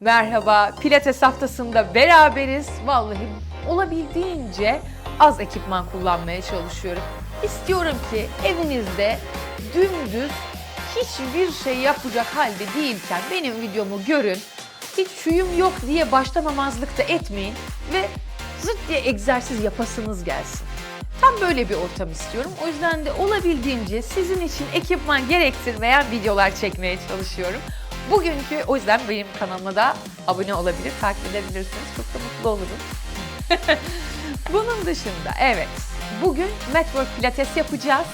Merhaba, Pilates haftasında beraberiz. Vallahi olabildiğince az ekipman kullanmaya çalışıyorum. İstiyorum ki evinizde dümdüz hiçbir şey yapacak halde değilken benim videomu görün. Hiç şuyum yok diye başlamamazlık da etmeyin ve zıt diye egzersiz yapasınız gelsin. Tam böyle bir ortam istiyorum. O yüzden de olabildiğince sizin için ekipman gerektirmeyen videolar çekmeye çalışıyorum. Bugünkü o yüzden benim kanalıma da abone olabilir, takip edebilirsiniz. Çok da mutlu olurum. Bunun dışında evet bugün Network Pilates yapacağız.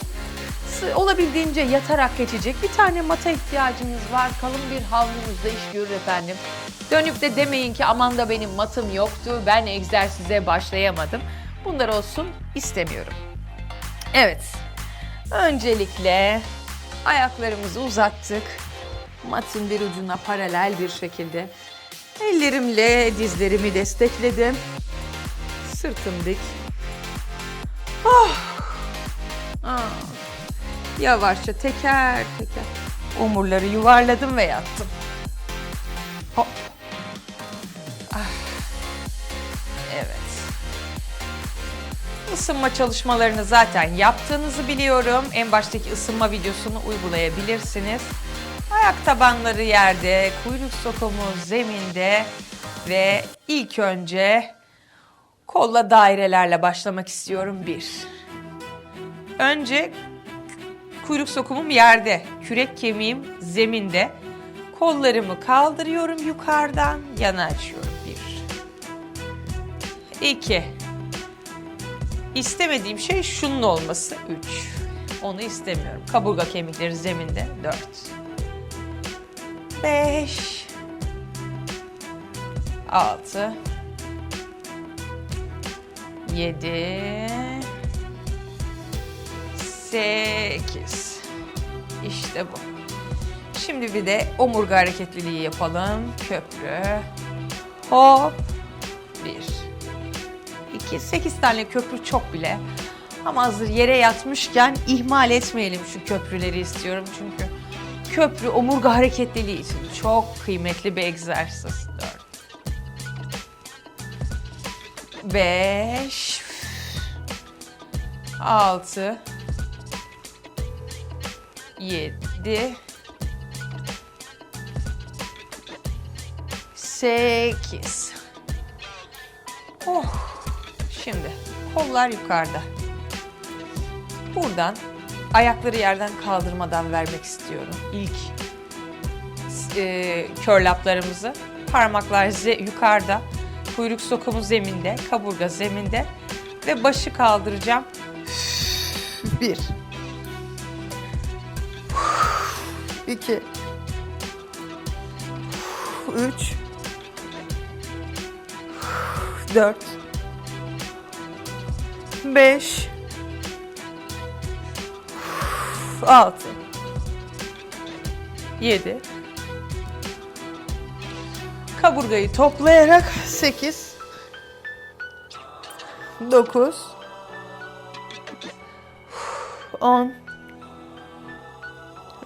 Olabildiğince yatarak geçecek bir tane mata ihtiyacınız var. Kalın bir havlunuzda iş görür efendim. Dönüp de demeyin ki aman da benim matım yoktu, ben egzersize başlayamadım. Bunlar olsun istemiyorum. Evet, öncelikle ayaklarımızı uzattık. Matın bir ucuna paralel bir şekilde. Ellerimle dizlerimi destekledim. Sırtım dik. Oh. Ah. Yavaşça teker teker omurları yuvarladım ve yattım. Hop. Ah. Evet. Isınma çalışmalarını zaten yaptığınızı biliyorum. En baştaki ısınma videosunu uygulayabilirsiniz. Ayak tabanları yerde, kuyruk sokumu zeminde ve ilk önce kolla dairelerle başlamak istiyorum. Bir. Önce kuyruk sokumum yerde, kürek kemiğim zeminde. Kollarımı kaldırıyorum yukarıdan, yana açıyorum. Bir. İki. İstemediğim şey şunun olması. Üç. Onu istemiyorum. Kaburga kemikleri zeminde. Dört. Beş. Altı. Yedi. Sekiz. İşte bu. Şimdi bir de omurga hareketliliği yapalım. Köprü. Hop. Bir. 2, 8 tane köprü çok bile. Ama hazır yere yatmışken ihmal etmeyelim şu köprüleri istiyorum çünkü köprü omurga hareketliliği için çok kıymetli bir egzersiz. 4 5 6 7 8 Oh Şimdi kollar yukarıda. Buradan ayakları yerden kaldırmadan vermek istiyorum. İlk e, körlaplarımızı. Parmaklar yukarıda, kuyruk sokumu zeminde, kaburga zeminde ve başı kaldıracağım. Bir. İki. Üç. Dört. 5 6 7 Kaburgayı toplayarak 8 9 10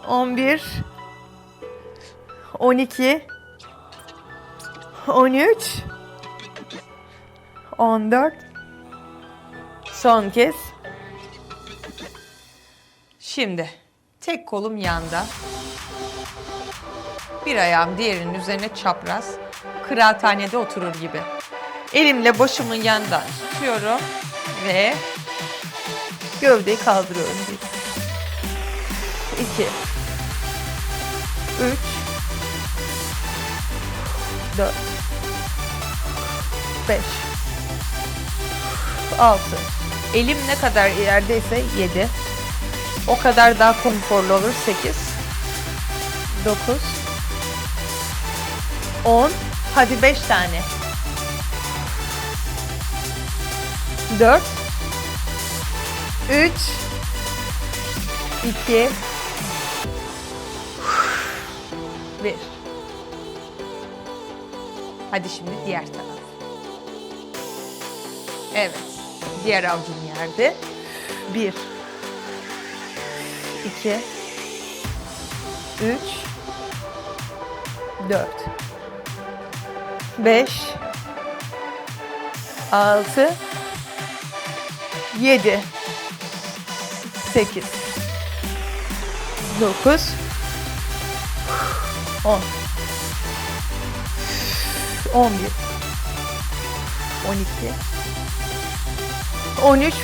11 12 13 14 Son kez. Şimdi tek kolum yanda. Bir ayağım diğerinin üzerine çapraz. Kıraathanede oturur gibi. Elimle başımın yandan tutuyorum ve gövdeyi kaldırıyorum. Bir, iki, üç, dört, beş, altı. Elim ne kadar yerdeyse 7. O kadar daha konforlu olur 8. 9. 10. Hadi 5 tane. 4. 3. 2. 1. Hadi şimdi diğer taraf. Evet. Diğer avucum yerde. Bir. iki, Üç. Dört. 5 6 7 8 9 10 11 12 13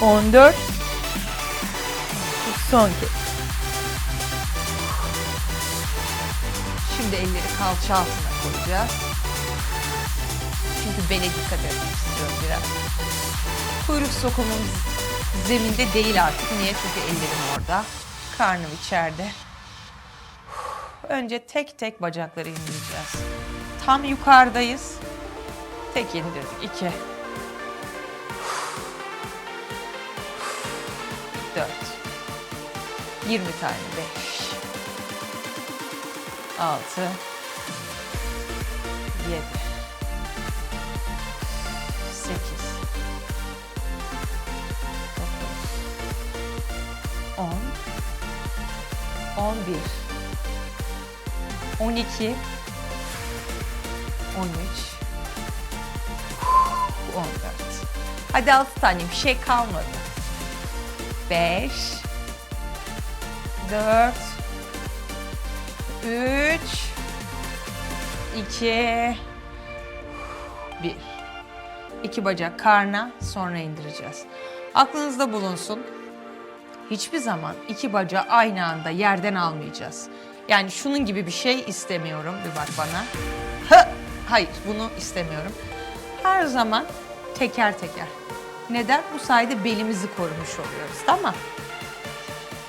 14 son kez. Şimdi elleri kalça altına koyacağız. Çünkü bele dikkat etmek istiyorum biraz. Kuyruk sokumumuz zeminde değil artık. Niye? Çünkü ellerim orada. Karnım içeride. Önce tek tek bacakları indireceğiz. Tam yukarıdayız. Tek indirdik. İki. Dört. Yirmi tane. Beş. Altı. Yedi. Sekiz. Dokuz. On. On bir. On iki. On üç. On dört. Hadi altı tane bir şey kalmadı. Beş. Dört. Üç. İki, Bir. İki bacak karna sonra indireceğiz. Aklınızda bulunsun. Hiçbir zaman iki bacağı aynı anda yerden almayacağız. Yani şunun gibi bir şey istemiyorum. Bir bak bana. Hı! Hayır bunu istemiyorum. Her zaman teker teker. Neden? Bu sayede belimizi korumuş oluyoruz. Tamam.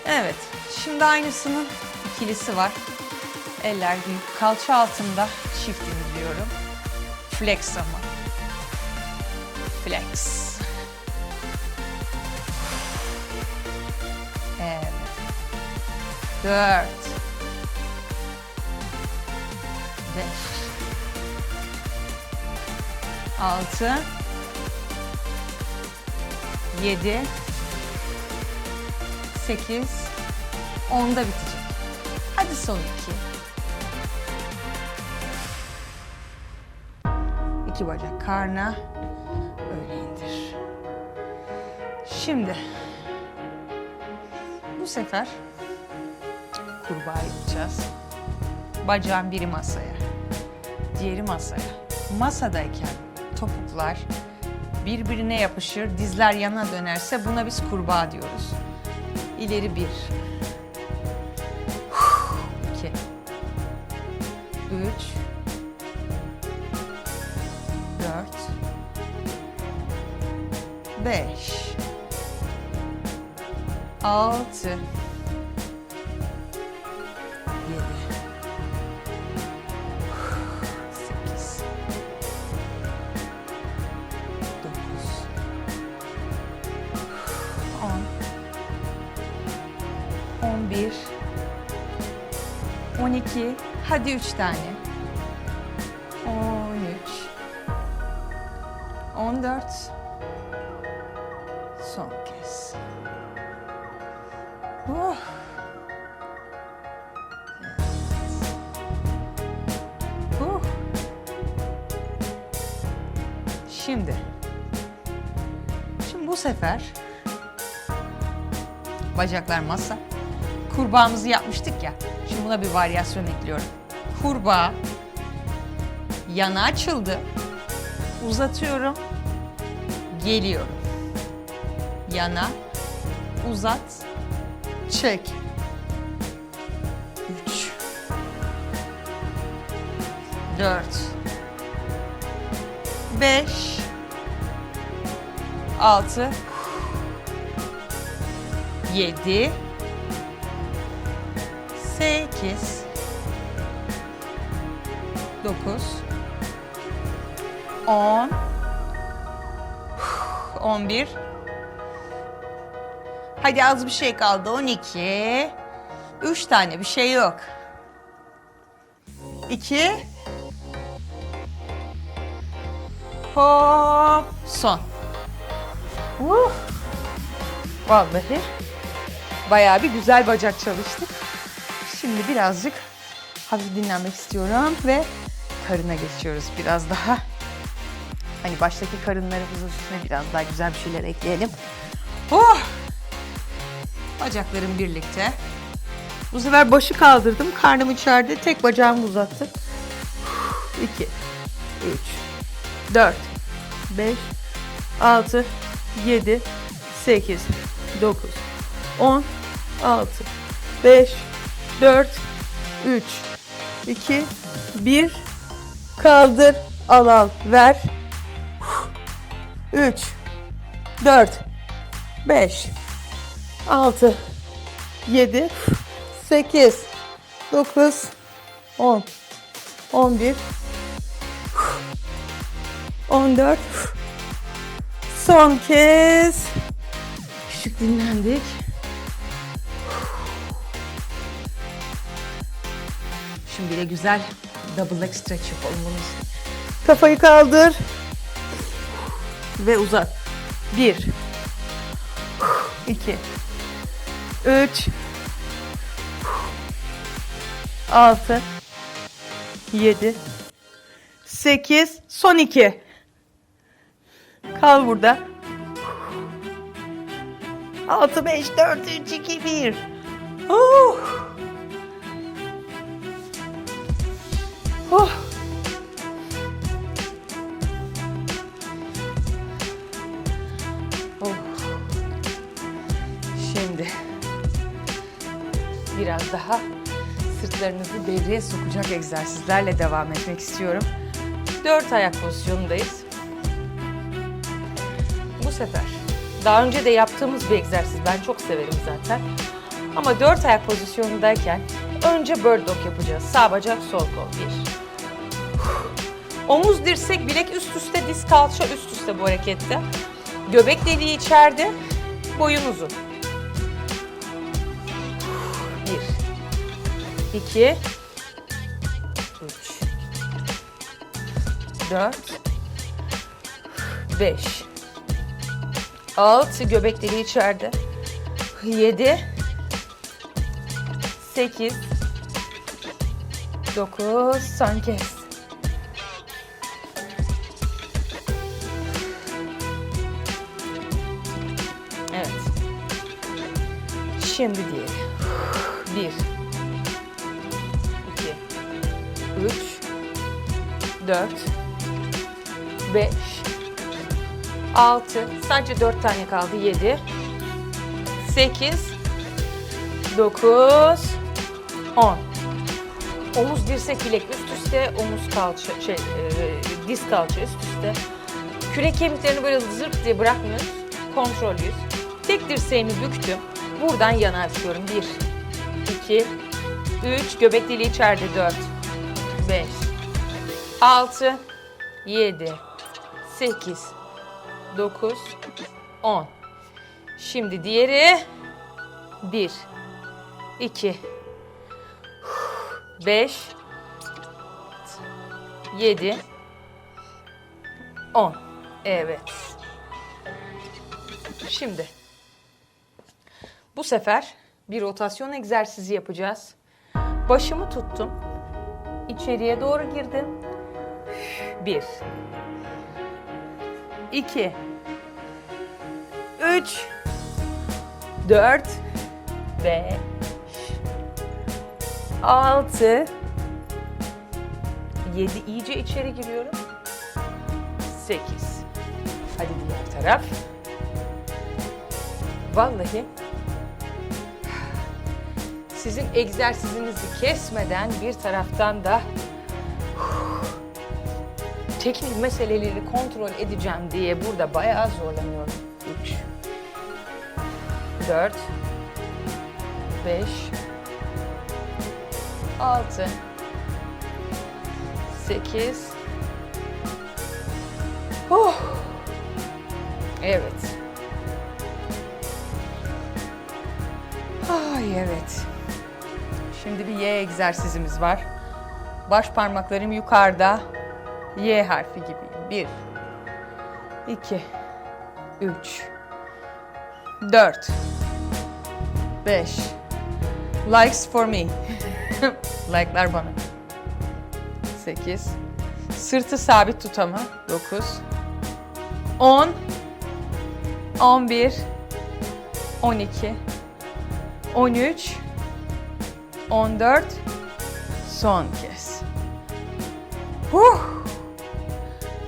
Evet. Şimdi aynısının ikilisi var. Eller büyük. Kalça altında çift indiriyorum. Flex ama. Flex. Evet. Dört. Beş. Altı. Yedi. Sekiz. Onda bitecek. Hadi son iki. İki bacak karna. Öyle indir. Şimdi bu sefer kurbağa yapacağız. Bacağın biri masaya, diğeri masaya. Masadayken topuklar birbirine yapışır, dizler yana dönerse buna biz kurbağa diyoruz. İleri bir, iki, üç, dört, beş, altı, yedi, sekiz, dokuz, on, on bir, on iki, hadi üç tane, dört, son kez. Oh. Uh. Şimdi. Şimdi bu sefer bacaklar masa. Kurbağamızı yapmıştık ya. Şimdi buna bir varyasyon ekliyorum. Kurbağa yana açıldı. Uzatıyorum. Geliyorum. Yana uzat. Çek. Üç. Dört. Beş. Altı. Yedi. Sekiz. Dokuz. On. On bir. Hadi az bir şey kaldı. 12. 3 tane bir şey yok. 2. Hop. Son. Uh. Vallahi bayağı bir güzel bacak çalıştık. Şimdi birazcık Hafif dinlenmek istiyorum ve karına geçiyoruz biraz daha. Hani baştaki karınlarımızın üstüne biraz daha güzel bir şeyler ekleyelim. Oh! Bacaklarım birlikte. Bu sefer başı kaldırdım. Karnım içeride. Tek bacağımı uzattım. 2, 3, 4, 5, 6, 7, 8, 9, 10, 6, 5, 4, 3, 2, 1. Kaldır. Al al. Ver. 3, 4, 5, 6, 7, 8, 9, 10, 11, 14. Son kez. Küçük dinlendik. Şimdi de güzel double leg stretch yapalım için. Kafayı kaldır. Ve uzat. Bir. iki, Üç. Altı. Yedi. Sekiz. Son iki. Kal burada. Altı, beş, dört, üç, iki, bir. Oh. Oh. Oh. Daha sırtlarınızı devreye sokacak egzersizlerle devam etmek istiyorum. Dört ayak pozisyonundayız. Bu sefer daha önce de yaptığımız bir egzersiz. Ben çok severim zaten. Ama dört ayak pozisyonundayken önce bird dog yapacağız. Sağ bacak, sol kol. Bir. Omuz, dirsek, bilek üst üste, diz kalça üst üste bu harekette. Göbek deliği içeride, boyun uzun. 2 3 4 5 6 göbek deliği içeride. 7 8 9 son kez Evet. Şimdi diyelim. Bir. 4 5 6 sadece 4 tane kaldı 7 8 9 10 Omuz dirsek bilek üst üste omuz kalça şey e, diz kalça üst üste. Kürek kemiklerini böyle zırt diye bırakmıyoruz kontrollüyüz tek dirseğimi büktüm buradan yana açıyorum 1 2 3 göbek dili içeride 4 5 altı, yedi, sekiz, dokuz, on. Şimdi diğeri. Bir, iki, beş, yedi, on. Evet. Şimdi bu sefer bir rotasyon egzersizi yapacağız. Başımı tuttum. İçeriye doğru girdim. Bir. iki, Üç. Dört. Beş. Altı. Yedi. iyice içeri giriyorum. Sekiz. Hadi diğer taraf. Vallahi sizin egzersizinizi kesmeden bir taraftan da teknik meseleleri kontrol edeceğim diye burada bayağı zorlanıyorum. 3 4 5 6 8 Oh. Evet. Ay evet. Şimdi bir Y egzersizimiz var. Baş parmaklarım yukarıda. Y harfi gibi. Bir, iki, üç, dört, beş. Likes for me. Like'lar bana. 8. Sırtı sabit tut ama. 9. 10. 11. 12. 13. 14. Son kez. Huh!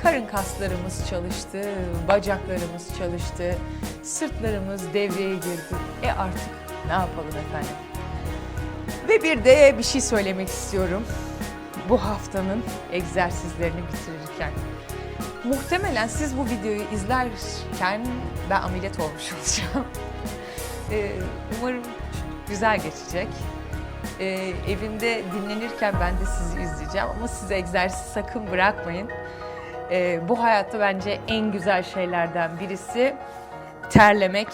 Karın kaslarımız çalıştı, bacaklarımız çalıştı, sırtlarımız devreye girdi. E artık ne yapalım efendim? Ve bir de bir şey söylemek istiyorum. Bu haftanın egzersizlerini bitirirken. Muhtemelen siz bu videoyu izlerken ben ameliyat olmuş olacağım. Ee, umarım güzel geçecek. Ee, evimde dinlenirken ben de sizi izleyeceğim ama siz egzersiz sakın bırakmayın. Ee, bu hayatta bence en güzel şeylerden birisi terlemek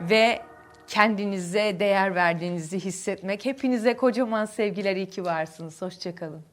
ve kendinize değer verdiğinizi hissetmek. Hepinize kocaman sevgiler, iyi ki varsınız. Hoşçakalın.